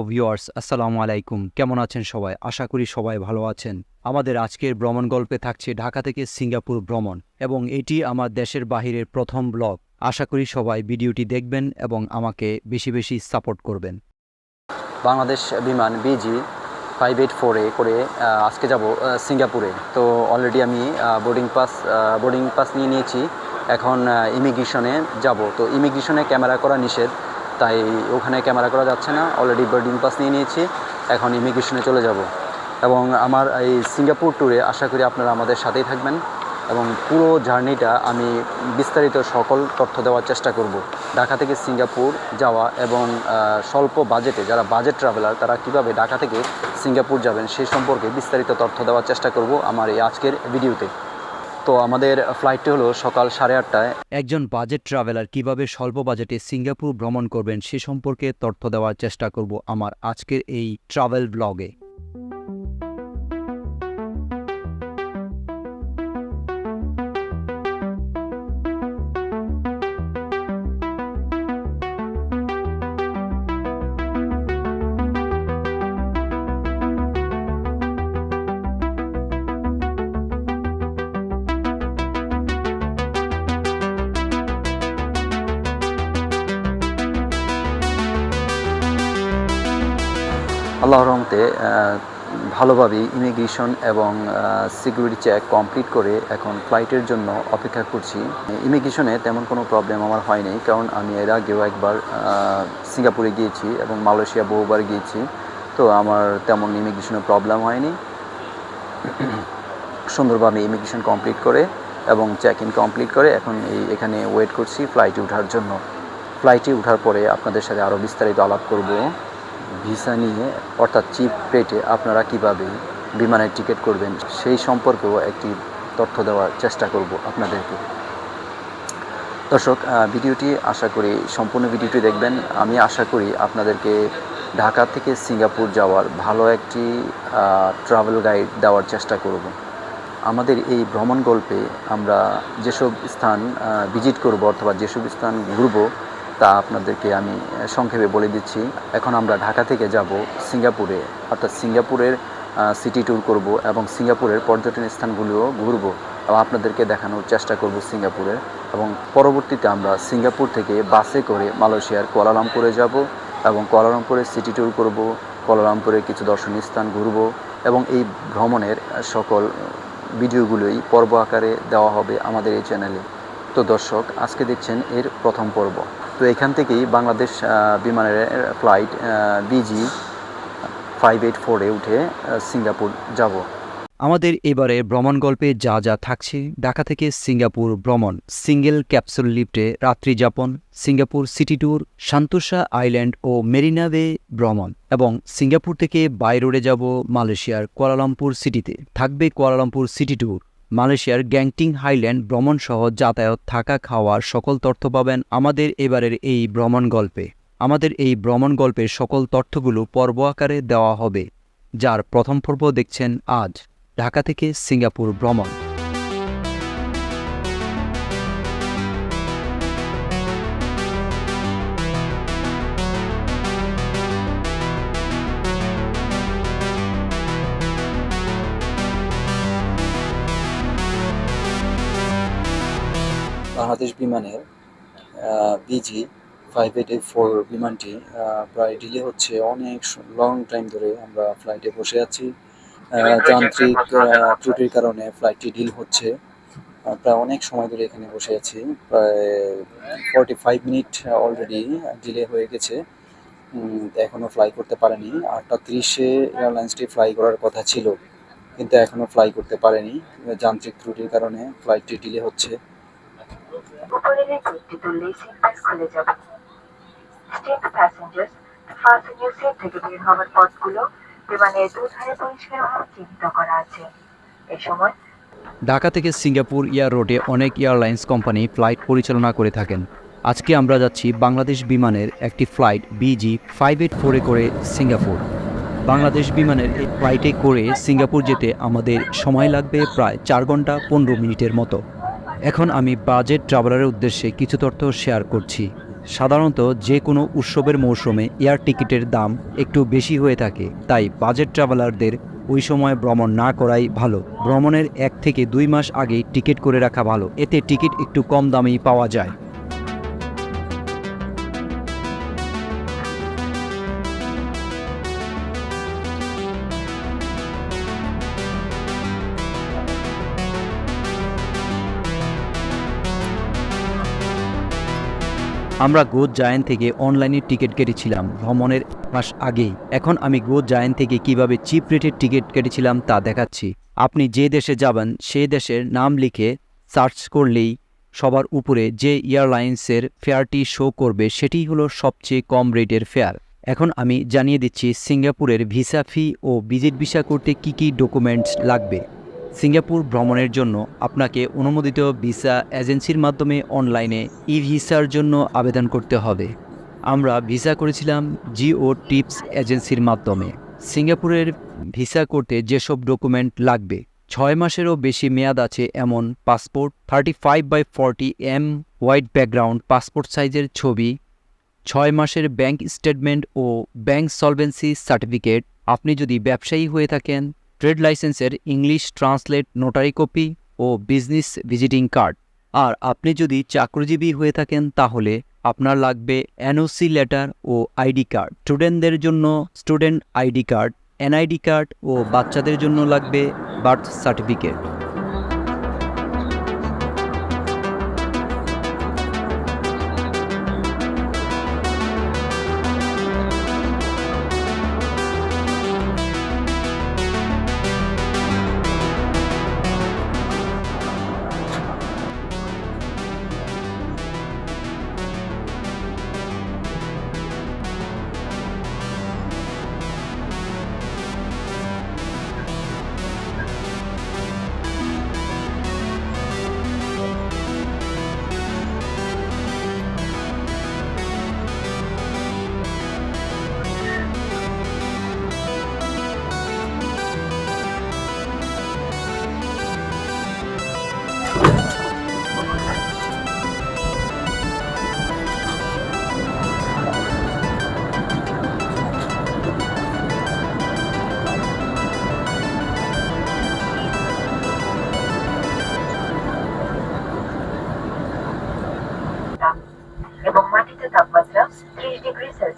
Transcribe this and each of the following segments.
Hello viewers, আসসালামু আলাইকুম। কেমন আছেন সবাই? আশা করি সবাই ভালো আছেন। আমাদের আজকের ভ্রমণ গল্পে থাকছে ঢাকা থেকে সিঙ্গাপুর ভ্রমণ এবং এটি আমার দেশের বাহিরের প্রথম ব্লগ। আশা করি সবাই ভিডিওটি দেখবেন এবং আমাকে বেশি বেশি সাপোর্ট করবেন। বাংলাদেশ বিমান বিজি ফাইভ এইট ফোরে করে আজকে যাব সিঙ্গাপুরে। তো অলরেডি আমি বোর্ডিং পাস বোর্ডিং পাস নিয়ে নিয়েছি। এখন ইমিগ্রেশনে যাব। তো ইমিগ্রেশনে ক্যামেরা করা নিষেধ। তাই ওখানে ক্যামেরা করা যাচ্ছে না। অলরেডি বোর্ডিং পাস নিয়ে নিয়েছি। এখন ইমিগ্রেশনে চলে যাব। এবং আমার এই সিঙ্গাপুর ট্যুরে আশা করি আপনারা আমাদের সাথেই থাকবেন। এবং পুরো জার্নিটা আমি বিস্তারিত সকল তথ্য দেওয়ার চেষ্টা করব। ঢাকা থেকে সিঙ্গাপুর যাওয়া এবং স্বল্প বাজেটে যারা বাজেট ট্রাভেলার তারা কীভাবে ঢাকা থেকে সিঙ্গাপুর যাবেন সেই সম্পর্কে বিস্তারিত তথ্য দেওয়ার চেষ্টা করব আমার এই আজকের ভিডিওতে তো আমাদের ফ্লাইটটি হলো সকাল সাড়ে আটটায়। একজন বাজেট ট্রাভেলার কীভাবে স্বল্প বাজেটে সিঙ্গাপুর ভ্রমণ করবেন সে সম্পর্কে তথ্য দেওয়ার চেষ্টা করব আমার আজকের এই ট্রাভেল ব্লগে আল্লাহর রহমতে আহ, ভালোভাবেই ইমিগ্রেশন এবং সিকিউরিটি চেক কমপ্লিট করে এখন ফ্লাইটের জন্য অপেক্ষা করছি। ইমিগ্রেশনে তেমন কোনো প্রবলেম আমার হয়নি কারণ আমি এর আগেও একবার সিঙ্গাপুরে গিয়েছি এবং মালয়েশিয়া বহুবার গিয়েছি তো আমার তেমন ইমিগ্রেশনে প্রবলেম হয়নি। সুন্দরভাবে ইমিগ্রেশন কমপ্লিট করে এবং চেক ইন কমপ্লিট করে এখন এই এখানে ওয়েট করছি ফ্লাইটে ওঠার জন্য। ফ্লাইটে ওঠার পরে আপনাদের সাথে আরও বিস্তারিত আলাপ করব। ভিসা নিয়ে, অর্থাৎ চিপ রেটে আপনারা কীভাবে বিমানের টিকিট করবেন, সেই সম্পর্কেও একটি তথ্য দেওয়ার চেষ্টা করব আপনাদেরকে। দর্শক ভিডিওটি আশা করি সম্পূর্ণ ভিডিওটি দেখবেন। আমি আশা করি আপনাদেরকে ঢাকা থেকে সিঙ্গাপুর যাওয়ার ভালো একটি ট্রাভেল গাইড দেওয়ার চেষ্টা করব। আমাদের এই ভ্রমণ গল্পে আমরা যেসব স্থান ভিজিট করব অথবা যেসব স্থান ঘুরব তা আপনাদেরকে আমি সংক্ষেপে বলে দিচ্ছি। এখন আমরা ঢাকা থেকে যাব সিঙ্গাপুরে। অর্থাৎ সিঙ্গাপুরের সিটি ট্যুর করব এবং সিঙ্গাপুরের পর্যটন স্থানগুলিও ঘুরব। এবং আপনাদেরকে দেখানোর চেষ্টা করব সিঙ্গাপুরের। এবং পরবর্তীতে আমরা সিঙ্গাপুর থেকে বাসে করে মালয়েশিয়ার কোয়ালালামপুরে যাব এবং কোয়ালালামপুরে সিটি ট্যুর করব। কোয়ালালামপুরে কিছু দর্শনীয় স্থান ঘুরব এবং এই ভ্রমণের সকল ভিডিওগুলোই পর্ব আকারে দেওয়া হবে আমাদের এই চ্যানেলে তো দর্শক, আজকে দেখছেন এর প্রথম পর্ব। তো এখান থেকেই বাংলাদেশ বিমানের ফ্লাইট বিজি ফাইভ এইট ফোরে উঠে সিঙ্গাপুর যাব। আমাদের এবারে ভ্রমণ গল্পে যা যা থাকছে, ঢাকা থেকে সিঙ্গাপুর ভ্রমণ। সিঙ্গেল ক্যাপসুল লিফটে রাত্রি যাপন, Singapore city tour, Sentosa island ও মেরিনা বে ভ্রমণ এবং সিঙ্গাপুর থেকে বাই রোডে যাব মালয়েশিয়ার কুয়ালালামপুর সিটিতে। থাকবে কুয়ালালামপুর সিটি ট্যুর। মালয়েশিয়ার গ্যাংটিং হাইল্যান্ড ভ্রমণ সহ যাতায়াত, থাকা খাওয়ার সকল তথ্য পাবেন আমাদের এবারের এই ভ্রমণ গল্পে। আমাদের এই ভ্রমণ গল্পের সকল তথ্যগুলো পর্ব আকারে দেওয়া হবে। যার প্রথম পর্ব দেখছেন আজ, ঢাকা থেকে সিঙ্গাপুর ভ্রমণ। বাংলাদেশ বিমানের B G five eight eight four বিমানটি প্রায় ডিলে হচ্ছে অনেক লং টাইম ধরে আমরা ফ্লাইটে বসে আছি। যান্ত্রিক ত্রুটির কারণে ফ্লাইটটি ডিল হচ্ছে। প্রায় অনেক সময় ধরে এখানে বসে আছি। প্রায় forty five minute already delay হয়ে গেছে। এখনও ফ্লাই করতে পারেনি। আটটা তিরিশে এয়ারলাইন্সটি ফ্লাই করার কথা ছিল, কিন্তু এখনও ফ্লাই করতে পারেনি। যান্ত্রিক ত্রুটির কারণে ফ্লাইটটি ডিলে হচ্ছে। উপরের তুললেই খুলে যাবে। স্টেট প্যাসেঞ্জার্স সিট থেকে বের হওয়ার পথগুলো বিমানের দুধারে করা আছে। এই সময় ঢাকা থেকে সিঙ্গাপুর এয়ার রোডে অনেক এয়ারলাইন্স কোম্পানি ফ্লাইট পরিচালনা করে থাকেন। আজকে আমরা যাচ্ছি বাংলাদেশ বিমানের একটি ফ্লাইট বিজি ফাইভ এইট ফোরে করে সিঙ্গাপুর। বাংলাদেশ বিমানের এই ফ্লাইটে করে সিঙ্গাপুর যেতে আমাদের সময় লাগবে প্রায় চার ঘণ্টা পনেরো মিনিটের মতো। এখন আমি বাজেট ট্রাভেলারের উদ্দেশ্যে কিছু তথ্য শেয়ার করছি। সাধারণত যে কোনো উৎসবের মৌসুমে এয়ার টিকিটের দাম একটু বেশি হয়ে থাকে, তাই বাজেট ট্রাভেলারদের ওই সময় ভ্রমণ না করাই ভালো। ভ্রমণের এক থেকে দুই মাস আগে টিকিট করে রাখা ভালো, এতে টিকিট একটু কম দামেই পাওয়া যায়। আমরা গো জায়ান থেকে অনলাইনে টিকিট কেটেছিলাম ভ্রমণের মাস আগেই। এখন আমি গো জায়ান থেকে কীভাবে চিপ রেটের টিকিট কেটেছিলাম তা দেখাচ্ছি। আপনি যে দেশে যাবেন সেই দেশের নাম লিখে সার্চ করলেই সবার উপরে যে এয়ারলাইন্সের ফেয়ারটি শো করবে, সেটি হলো সবচেয়ে কম রেটের ফেয়ার। এখন আমি জানিয়ে দিচ্ছি, সিঙ্গাপুরের ভিসা ফি ও ভিজিট ভিসা করতে কি কি ডকুমেন্টস লাগবে। সিঙ্গাপুর ভ্রমণের জন্য আপনাকে অনুমোদিত ভিসা এজেন্সির মাধ্যমে অনলাইনে ই ভিসার জন্য আবেদন করতে হবে। আমরা ভিসা করেছিলাম জিও টিপস এজেন্সির মাধ্যমে। সিঙ্গাপুরের ভিসা করতে যেসব ডকুমেন্ট লাগবে, ছয় মাসেরও বেশি মেয়াদ আছে এমন passport, thirty five by forty M white background passport সাইজের ছবি, ছয় মাসের ব্যাংক স্টেটমেন্ট ও ব্যাংক সলভেন্সি সার্টিফিকেট। আপনি যদি ব্যবসায়ী হয়ে থাকেন ট্রেড লাইসেন্সের ইংলিশ ট্রান্সলেট নোটারি কপি ও বিজনেস ভিজিটিং কার্ড। আর আপনি যদি চাকরিজীবী হয়ে থাকেন, তাহলে আপনার লাগবে এনওসি লেটার ও আইডি কার্ড। স্টুডেন্টদের জন্য student ID card, NID card ও বাচ্চাদের জন্য লাগবে বার্থ সার্টিফিকেট।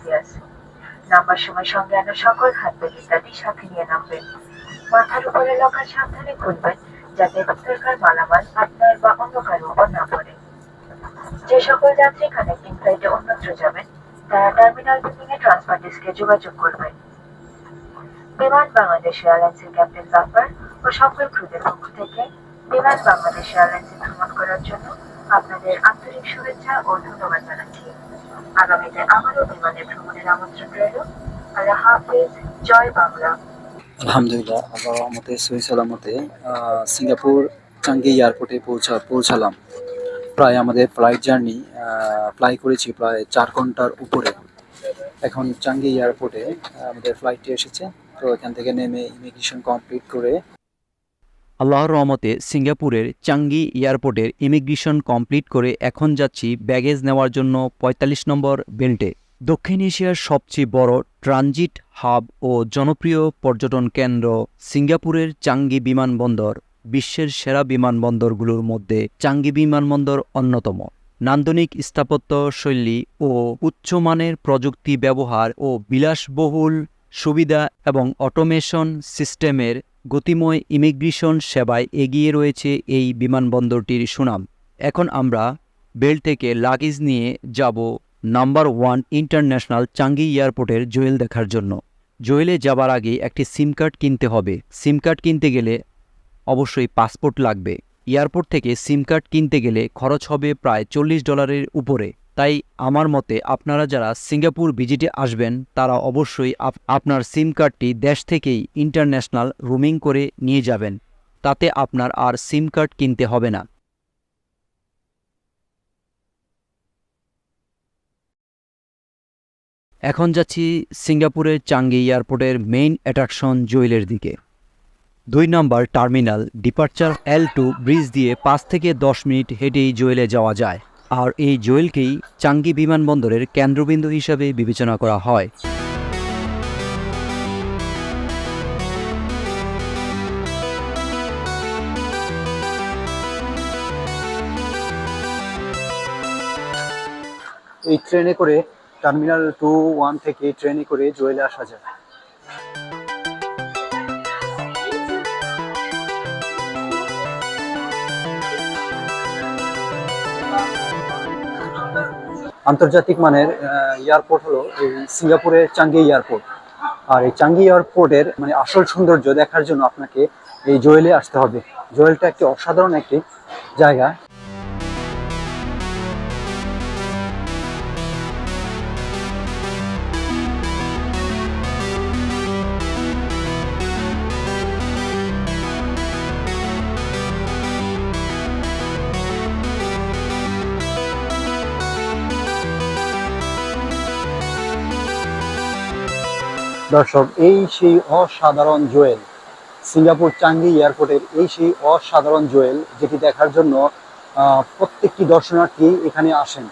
সেলসিয়াস নামবার সময় সঙ্গে আনা সকল খাদ্য ইত্যাদি সাথে নিয়ে নামবেন। মাথার উপরে লকার সাবধানে খুলবেন যাতে ভিতরকার মালামাল আপনার বা অন্য কারও উপর না পড়ে। যে সকল যাত্রী কানেক্টিং ফ্লাইটে অন্যত্র যাবেন, তারা টার্মিনাল বুকিং এ ট্রান্সফার ডেস্কে যোগাযোগ করবেন। বিমান বাংলাদেশ এয়ারলাইন্সের ক্যাপ্টেন জাফর ও সকল ক্রুদের পক্ষ থেকে বিমান বাংলাদেশ এয়ারলাইন্সে ভ্রমণ করার জন্য আপনাদের আন্তরিক শুভেচ্ছা ও ধন্যবাদ জানাচ্ছি। আগামীতে আবারও বিমানে ভ্রমণের আমন্ত্রণ রইল। আল্লাহ হাফিজ। জয় বাংলা। আলহামদুলিল্লাহ আল্লাহ রহমতে, সহি সালামতে সিঙ্গাপুর চাঙ্গি এয়ারপোর্টে পৌঁছা পৌঁছালাম। প্রায় আমাদের ফ্লাইট জার্নি ফ্লাই করেছি প্রায় চার ঘণ্টার উপরে। এখন চাঙ্গি এয়ারপোর্টে আমাদের ফ্লাইটটি এসেছে। তো এখান থেকে নেমে ইমিগ্রেশন কমপ্লিট করে আল্লাহর রহমতে সিঙ্গাপুরের চাঙ্গি এয়ারপোর্টের ইমিগ্রেশন কমপ্লিট করে এখন যাচ্ছি ব্যাগেজ নেওয়ার জন্য ৪৫ নম্বর বেল্টে। দক্ষিণ এশিয়ার সবচেয়ে বড় ট্রানজিট হাব ও জনপ্রিয় পর্যটন কেন্দ্র সিঙ্গাপুরের চাঙ্গি বিমানবন্দর, বিশ্বের সেরা বিমানবন্দরগুলোর মধ্যে চাঙ্গি বিমানবন্দর অন্যতম। নান্দনিক স্থাপত্য শৈলী ও উচ্চমানের প্রযুক্তি ব্যবহার ও বিলাসবহুল সুবিধা এবং অটোমেশন সিস্টেমের গতিময় ইমিগ্রেশন সেবায় এগিয়ে রয়েছে এই বিমানবন্দরটির সুনাম। এখন আমরা বেল থেকে লাগেজ নিয়ে যাব নাম্বার ওয়ান ইন্টারন্যাশনাল চাঙ্গি এয়ারপোর্টের জুয়েল দেখার জন্য। জুয়েলে যাবার আগে একটি সিম কার্ড কিনতে হবে। সিম কার্ড কিনতে গেলে অবশ্যই পাসপোর্ট লাগবে। এয়ারপোর্ট থেকে সিম কার্ড কিনতে গেলে খরচ হবে প্রায় চল্লিশ ডলারের উপরে। তাই আমার মতে আপনারা যারা সিঙ্গাপুর ভিজিটে আসবেন, তারা অবশ্যই আপ- আপনার সিম কার্ডটি দেশ থেকেই ইন্টারন্যাশনাল রোমিং করে নিয়ে যাবেন। তাতে আপনার আর সিম কার্ড কিনতে হবে না। এখন যাচ্ছি সিঙ্গাপুরের চাঙ্গি এয়ারপোর্টের মেইন অ্যাট্রাকশন জুয়েলের দিকে। দুই number terminal, departure L two bridge দিয়ে পাঁচ থেকে দশ মিনিট হেঁটেই জুয়েলে যাওয়া যায়। আর এই জুয়েলকেই চাঙ্গি বিমানবন্দরের কেন্দ্রবিন্দু হিসাবে বিবেচনা করা হয়। এই ট্রেনে করে টার্মিনাল টু ওয়ান থেকে ট্রেনে করে জুয়েলে আসা যায়। আন্তর্জাতিক মানের এয়ারপোর্ট হলো এই সিঙ্গাপুরের চাঙ্গি এয়ারপোর্ট আর এই চাঙ্গি এয়ারপোর্টের মানে আসল সৌন্দর্য দেখার জন্য আপনাকে এই জোয়েলে আসতে হবে। জোয়েলটা একটি অসাধারণ একটি জায়গা। দর্শক, এই সেই অসাধারণ জোয়েল, সিঙ্গাপুর চাঙ্গি এয়ারপোর্টের এই সেই অসাধারণ জুয়েল, যেটি দেখার জন্য প্রত্যেকটি দর্শনার্থী এখানে আসেন।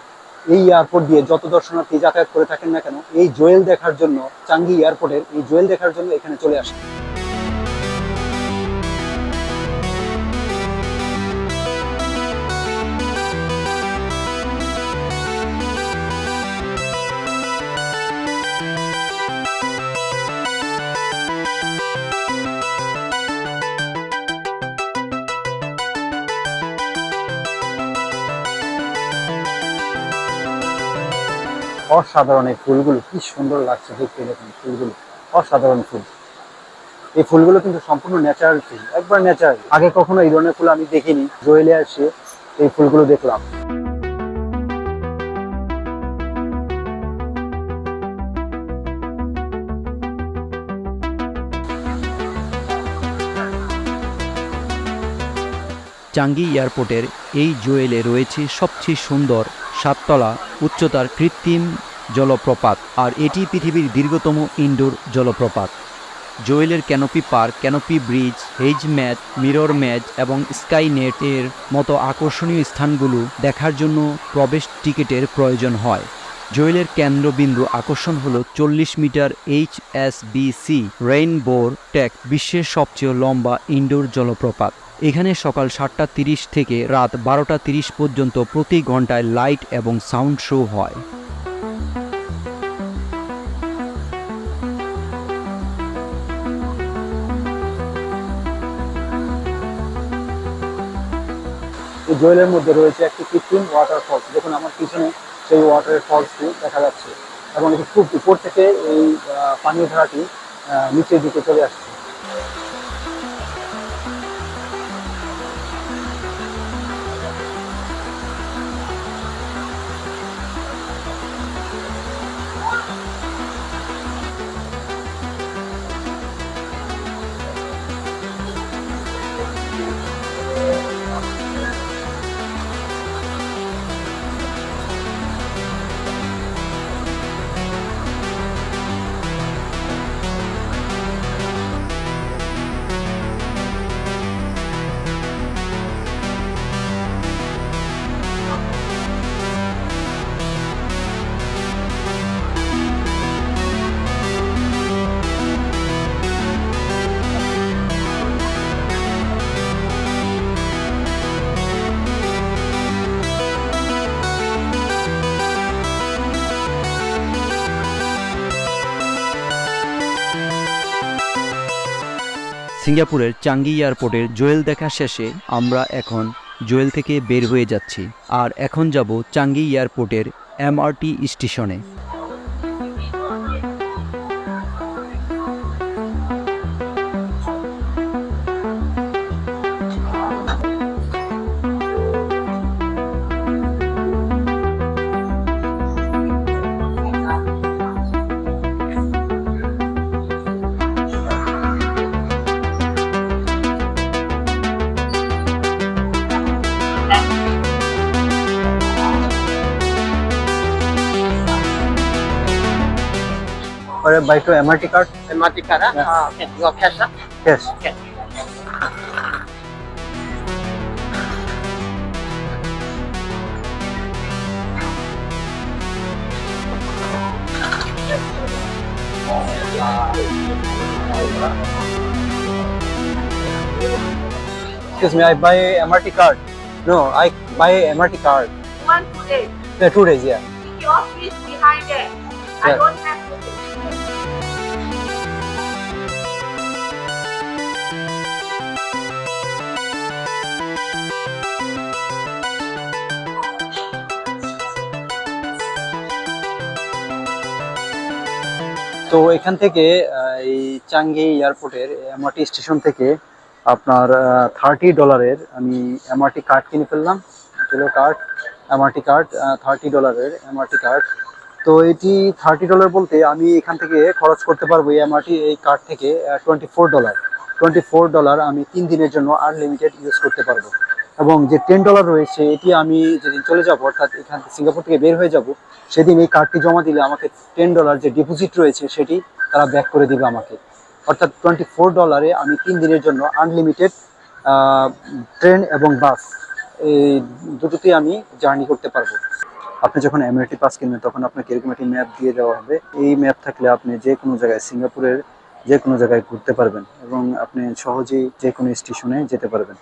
এই এয়ারপোর্ট দিয়ে যত দর্শনার্থী যাতায়াত করে থাকেন না কেন, এই জুয়েল দেখার জন্য, চাঙ্গি এয়ারপোর্টের এই জুয়েল দেখার জন্য এখানে চলে আসেন। অসাধারণ এই ফুলগুলো, কি সুন্দর লাগছে দেখতে দেখুন ফুলগুলো, অসাধারণ ফুল। এই ফুলগুলো কিন্তু সম্পূর্ণ ন্যাচারাল ফুল, একবার ন্যাচারাল আগে কখনো এই ধরনের ফুল আমি দেখিনি জয়েলে আসে এই ফুলগুলো দেখলাম। চাঙ্গি এয়ারপোর্টের এই জুয়েলে রয়েছে সবচেয়ে সুন্দর সাততলা, উচ্চতার কৃত্রিম জলপ্রপাত, আর এটি পৃথিবীর দীর্ঘতম ইনডোর জলপ্রপাত। জুয়েলের canopy park, canopy bridge hedge maze mirror maze এবং স্কাই নেটের মতো আকর্ষণীয় স্থানগুলো দেখার জন্য প্রবেশ টিকিটের প্রয়োজন হয়। জুয়েলের কেন্দ্রবিন্দু আকর্ষণ হল চল্লিশ metre H S B C রেইনবোর ট্যাক, বিশ্বের সবচেয়ে লম্বা ইনডোর জলপ্রপাত। এখানে সকাল সাতটা তিরিশ থেকে রাত বারোটা তিরিশ পর্যন্ত প্রতি ঘন্টায় লাইট এবং সাউন্ড শো হয়। জয়েলের মধ্যে রয়েছে একটি কৃত্রিম ওয়াটার ফলস দেখুন আমার পিছনে সেই ওয়াটারের ফলসটি দেখা যাচ্ছে এবং এটি খুব উপর থেকে এই পানীয় ধারাটি নিচের দিকে চলে আসছে। সিঙ্গাপুরের চাঙ্গি এয়ারপোর্টের জোয়েল দেখা শেষে আমরা এখন জোয়েল থেকে বের হয়ে যাচ্ছি। আর এখন যাব চাঙ্গি এয়ারপোর্টের এমআরটি স্টেশনে। by to MRT card? MRT card, ah? Yes. Uh, ah, okay. Cash. Ah? Yes. Okay. Excuse me, I buy MRT card. No, I buy MRT card. One, two days. Yeah, two days, yeah. Your office behind it. Yeah. I don't have তো এখান থেকে এই চাঙ্গি এয়ারপোর্টের MRT station থেকে আপনার thirty ডলারের আমি MRT card কিনে ফেললাম কিলো কার্ড এমআরটি কার্ড থার্টি ডলারের এমআরটি কার্ড তো এটি থার্টি ডলার বলতে আমি এখান থেকে খরচ করতে পারব এমআরটি এই কার্ড থেকে twenty four dollar twenty four dollar আমি তিন দিনের জন্য আনলিমিটেড ইউজ করতে পারব। এবং যে টেন ডলার রয়েছে, এটি আমি যেদিন চলে যাব, অর্থাৎ এখান থেকে সিঙ্গাপুর থেকে বের হয়ে যাব, সেদিন এই কার্ডটি জমা দিলে আমাকে টেন ডলার যে ডিপোজিট রয়েছে, সেটি তারা ব্যাক করে দিবে আমাকে। অর্থাৎ টোয়েন্টি ফোর ডলারে আমি তিন দিনের জন্য আনলিমিটেড ট্রেন এবং বাস এই দুটোতেই আমি জার্নি করতে পারব। আপনি যখন এমআরটি পাস কিনবেন, তখন আপনাকে এরকম একটি ম্যাপ দিয়ে দেওয়া হবে। এই ম্যাপ থাকলে আপনি যে কোনো জায়গায় সিঙ্গাপুরের যে কোনো জায়গায় ঘুরতে পারবেন এবং আপনি সহজেই যে কোনো স্টেশনে যেতে পারবেন।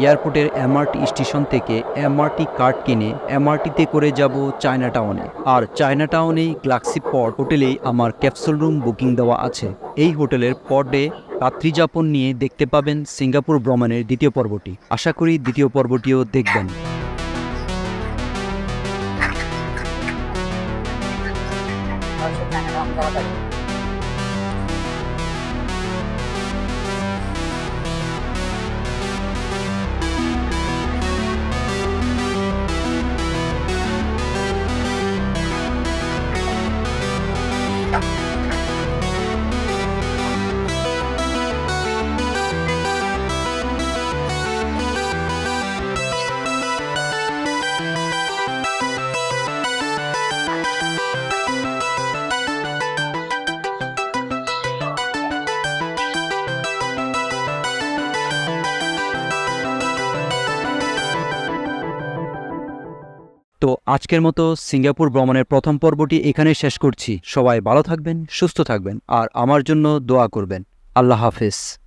এয়ারপোর্টের এমআরটি স্টেশন থেকে এমআরটি কার্ড কিনে এমআরটিতে করে যাব চায়না টাউনে আর চায়না টাউনেই গ্লাক্সি পট হোটেলেই আমার ক্যাপসুল রুম বুকিং দেওয়া আছে। এই হোটেলের পর ডে রাত্রিযাপন নিয়ে দেখতে পাবেন সিঙ্গাপুর ভ্রমণের দ্বিতীয় পর্বটি। আশা করি দ্বিতীয় পর্বটিও দেখবেন। তো আজকের মতো সিঙ্গাপুর ভ্রমণের প্রথম পর্বটি এখানে শেষ করছি। সবাই ভালো থাকবেন, সুস্থ থাকবেন, আর আমার জন্য দোয়া করবেন। আল্লাহ হাফেজ।